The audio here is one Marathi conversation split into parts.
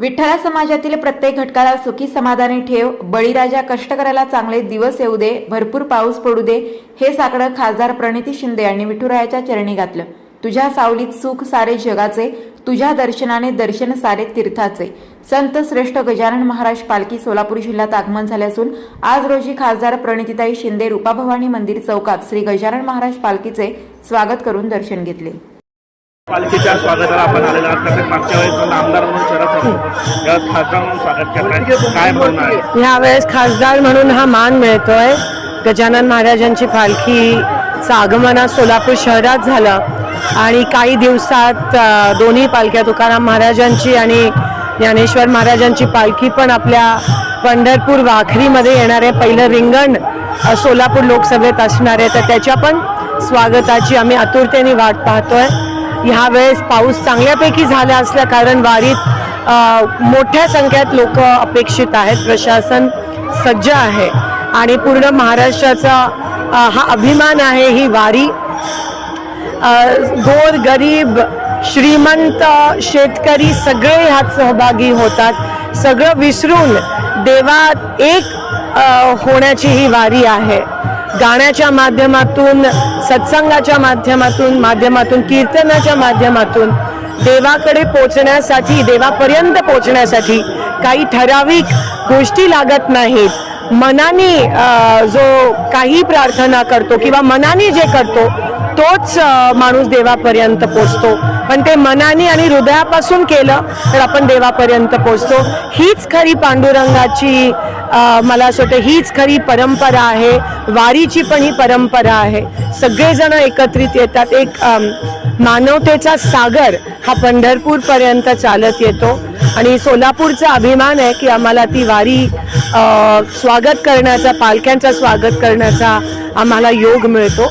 विठ्ठला समाजातील प्रत्येक घटकाला सुखी समाधानी ठेव. बळीराजा कष्टकऱ्याला चांगले दिवस येऊ दे. भरपूर पाऊस पडू दे. हे साकडं खासदार प्रणिती शिंदे यांनी विठुरायाच्या चरणी घातलं. तुझ्या सावलीत सुख सारे जगाचे. तुझ्या दर्शनाने दर्शन सारे तीर्थाचे. संत श्रेष्ठ गजानन महाराज पालखी सोलापूर जिल्ह्यात आगमन झाले असून आज रोजी खासदार प्रणितीताई शिंदे रूपाभवानी मंदिर चौकात श्री गजानन महाराज पालखीचे स्वागत करून दर्शन घेतले. पालखीच्या स्वागताला आपण आलेलो आहात. मागच्या वेळेस आमदार म्हणून शरद यावेळेस खासदार म्हणून स्वागत करताय काय भावना आहे? यावेळेस खासदार म्हणून हा मान मिळतोय. गजानन महाराजांची पालखी आगमना सोलापूर शहरात झालं. आणि काही दिवसात दोन्ही पालख्या तुकाराम महाराजांची आणि ज्ञानेश्वर महाराजांची पालखी पण आपल्या पंढरपूर वाखरीमध्ये येणारे पहिलं रिंगण सोलापूर लोकसभेत असणार आहे. तर त्याच्या पण स्वागताची आम्ही आतुरतेने वाट पाहतोय. ह्या वेळेस पाऊस चांगल्यापैकी झाला असल्या कारण वारीत मोठ्या संख्येत लोक अपेक्षित आहेत. प्रशासन सज्ज आहे. आणि पूर्ण महाराष्ट्राचा हा अभिमान आहे ही वारी. गोर गरीब श्रीमंत शेतकरी सगळे ह्यात सहभागी होतात. सगळं विसरून देवात एक होण्याची ही वारी आहे. गाण्याच्या माध्यमातून सत्संगाच्या माध्यमातून माध्यमातून कीर्तनाच्या माध्यमातून देवाकडे पोचण्यासाठी देवापर्यंत पोचण्यासाठी काही ठराविक गोष्टी लागत नाहीत. मनाने जो काही प्रार्थना करतो किंवा मनाने जे करतो तोच माणूस देवापर्यंत पोचतो. पण ते मनाने आणि हृदयापासून केलं तर आपण देवापर्यंत पोचतो हीच खरी पांडुरंगाची मला असं वाटतं हीच खरी परंपरा आहे. वारीची पण ही परंपरा आहे. सगळेजण एकत्रित येतात. एक मानवतेचा सागर हा पंढरपूरपर्यंत चालत येतो. आणि सोलापूरचा अभिमान आहे की आम्हाला ती वारी स्वागत करण्याचा पालख्यांचा स्वागत करण्याचा आम्हाला योग मिळतो.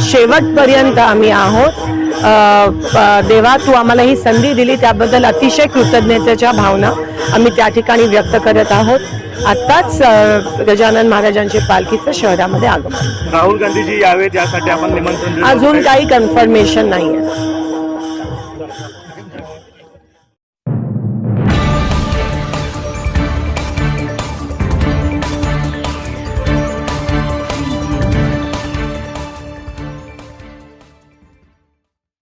शेवटपर्यंत आम्ही आहोत. देवा तू आम्हाला ही संधी दिली त्याबद्दल अतिशय कृतज्ञतेच्या भावना आम्ही त्या ठिकाणी व्यक्त करत आहोत. आत्ताच अ, गजानन महाराजांचे पालखीचं शहरामध्ये आगमन. राहुल गांधीजी यावेत यासाठी आपण निमंत्रण अजून. काही कन्फर्मेशन नाही आहे